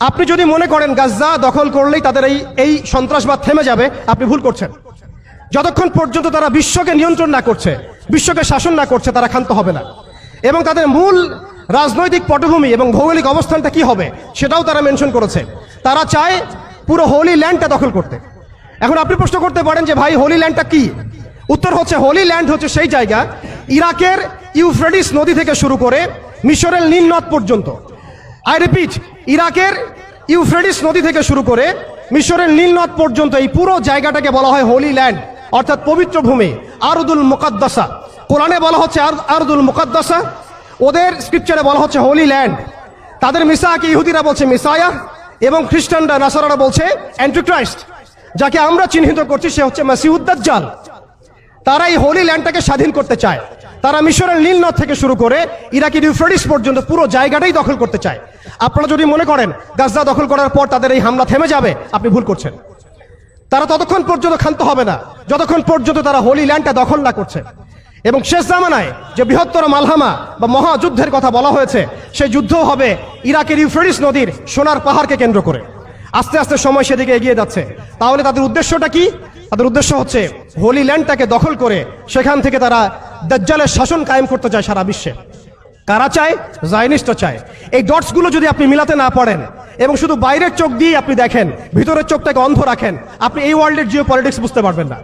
আপনি যদি মনে করেন গাজ্জা দখল করলেই তাদের এই এই সন্ত্রাসবাদ থেমে যাবে, আপনি ভুল করছেন। যতক্ষণ পর্যন্ত তারা বিশ্বকে নিয়ন্ত্রণ না করছে, বিশ্বকে শাসন না করছে, তারা ক্ষান্ত হবে না। এবং তাদের মূল রাজনৈতিক পটভূমি এবং ভৌগোলিক অবস্থানটা কি হবে, সেটাও তারা মেনশন করেছে। তারা চায় পুরো হোলি ল্যান্ডটা দখল করতে। এখন আপনি প্রশ্ন করতে পারেন যে, ভাই হোলি ল্যান্ডটা কি? উত্তর হচ্ছে হোলি ল্যান্ড হচ্ছে সেই জায়গা, ইরাকের ইউফ্রেডিস নদী থেকে শুরু করে মিশরের নীল নদ পর্যন্ত। আই রিপিট ইরাকের ইউফ্রেডিস নদী থেকে শুরু করে মিশরের নীল নদ পর্যন্ত এই পুরো জায়গাটাকে বলা হয় হোলি ল্যান্ড, অর্থাৎ পবিত্র ভূমি, আরদুল মুকাদ্দাসা। কোরআনে বলা হচ্ছে আর- আরদুল মুকাদ্দাসা। ওদের স্ক্রিপচারে বলা হচ্ছে হোলি ল্যান্ড। তাদের মিসাকে ইহুদিরা বলছে মিসায়া এবং খ্রিস্টানরা নাসারারা বলছে অ্যান্টিক্রাইস্ট। যাকে আমরা চিহ্নিত করছি সে হচ্ছে মাসিউদ্দাজ্জাল তারা এই হোলি ল্যান্ডটাকে স্বাধীন করতে চায়। তারা মিশরের নীল নদ থেকে শুরু করে ইরাকি ইউফ্রেডিস পর্যন্ত পুরো জায়গাটাই দখল করতে চায়। আপনারা যদি মনে করেন গাজা দখল করার পর তাদের এই হামলা থেমে যাবে, আপনি ভুল করছেন। তারা ততক্ষণ পর্যন্ত ক্ষান্ত হবে না, যতক্ষণ পর্যন্ত তারা হোলি ল্যান্ডটা দখল না করছে। এবং শেষ জামানায় যে বৃহত্তর মালহামা বা মহাযুদ্ধের কথা বলা হয়েছে সেই যুদ্ধ হবে ইরাকের ইউফ্রেডিস নদীর সোনার পাহাড়কে কেন্দ্র করে। আস্তে আস্তে সময় সেদিকে এগিয়ে যাচ্ছে। তাহলে তাদের উদ্দেশ্যটা কি? তাদের উদ্দেশ্য হচ্ছে হোলি ল্যান্ডটাকে দখল করে সেখান থেকে তারা দাজ্জালের শাসন কায়েম করতে চায় সারা বিশ্বে। কারা চায়? জায়নিস্ট চায়। এই ডটসগুলো যদি আপনি মিলাতে না পারেন এবং শুধু বাইরের চোখ দিয়ে আপনি দেখেন, ভিতরের চোখটাকে অন্ধ রাখেন, আপনি এই ওয়ার্ল্ডের জিও পলিটিক্স বুঝতে পারবেন না।